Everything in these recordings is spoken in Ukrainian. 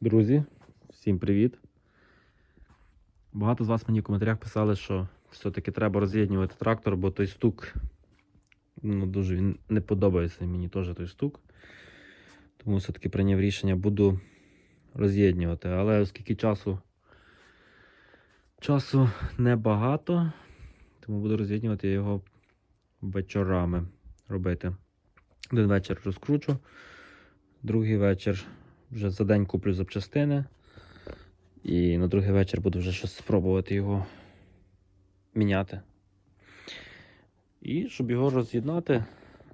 Друзі, всім привіт. Багато з вас мені в коментарях писали, що все-таки треба роз'єднувати трактор, бо той стук ну, дуже він не подобається мені теж той стук. Тому все-таки прийняв рішення, буду роз'єднувати. Але оскільки часу, часу небагато, тому буду роз'єднувати його вечорами робити. Один вечір розкручу, другий вечір вже за день куплю запчастини. І на другий вечір буду вже щось спробувати його міняти. І щоб його роз'єднати,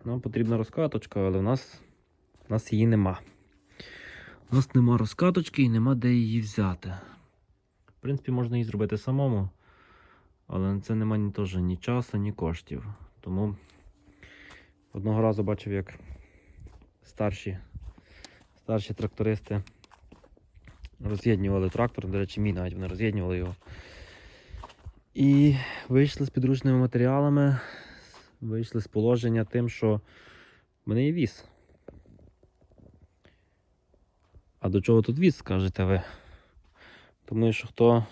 нам потрібна розкаточка, але в нас, в нас її нема. У нас нема розкаточки і нема де її взяти. В принципі, можна її зробити самому, але на це нема ні, теж ні часу, ні коштів. Тому одного разу бачив, як старші старші трактористи роз'єднували трактор, до речі, мій навіть вони роз'єднували його. І вийшли з підручними матеріалами, вийшли з положення тим, що в мене є віз. А до чого тут віз, скажете ви? Тому що хто,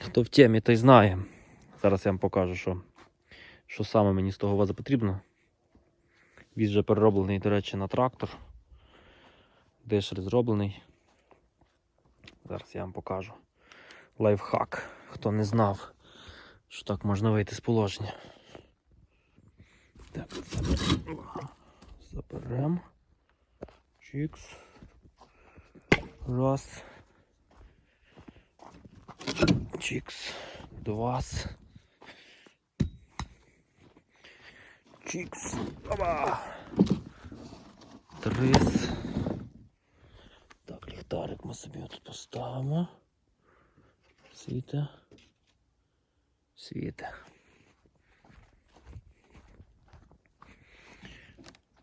хто в темі, той знає. Зараз я вам покажу, що, що саме мені з того ваза потрібно. Віз вже перероблений, до речі, на трактор. Дешер зроблений. Зараз я вам покажу. Лайфхак. Хто не знав, що так можна вийти з положення. Так, заберемо. Чікс. Раз. Чікс. Два. Чікс. Оба. Трис. Собі тут поставимо. Світе. Світе.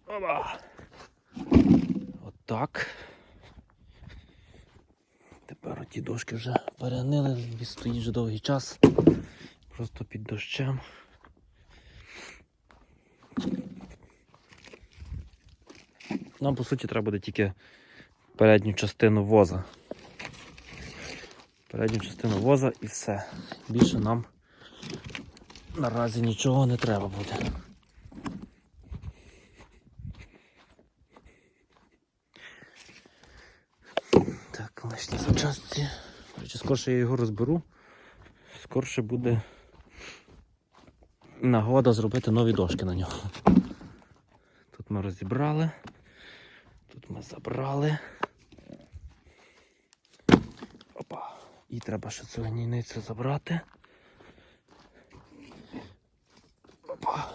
Оба. Отак. Тепер оті дошки вже перегнили, стоїть вже довгий час. Просто під дощем. Нам, по суті, треба буде тільки передню частину воза. Передню частину воза і все. Більше нам наразі нічого не треба буде. Так, лишні запчасті. Скорше я його розберу, скорше буде нагода зробити нові дошки на нього. Тут ми розібрали. Тут ми забрали. Опа. І треба ще цю гнійницю забрати. Опа.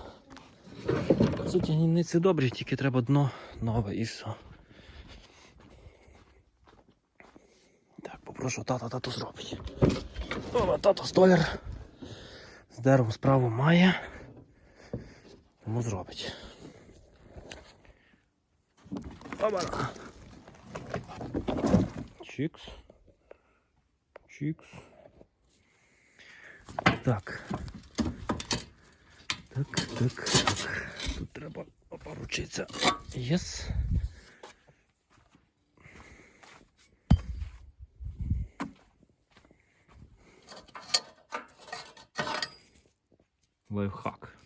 Суті, гнійниці добрі, тільки треба дно нове і все. Так, попрошу тата тату зробить. О, тато столяр. З деревом справу має. Тому зробить. Опа. Чикс. Чикс. Так. Так, так, так. Тут треба опоручитися. Єс. Лайфхак.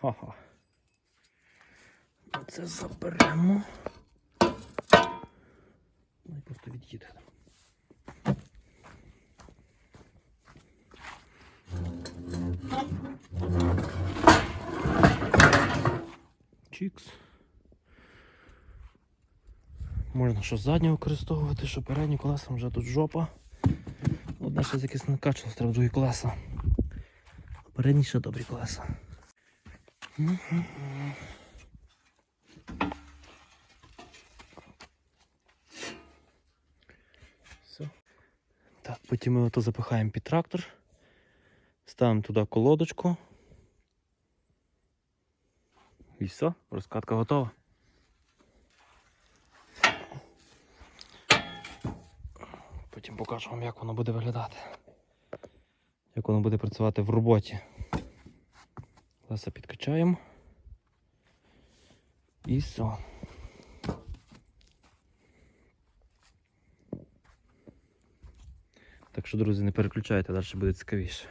Ха-ха. Це заберемо. Ну і просто від'їде. Чікс. Можна що задню використовувати, що передні колеса вже тут жопа. Одне ще якесь накачалось, треба другі колеса. Передні ще добрі колеса. Все. Так, потім ми ото запихаємо під трактор. Ставимо туди колодочку. І все, розкатка готова. Потім покажу вам, як воно буде виглядати. Як воно буде працювати в роботі. Леса підкачаємо. І все. Так що, друзі, не переключайте, далі буде цікавіше.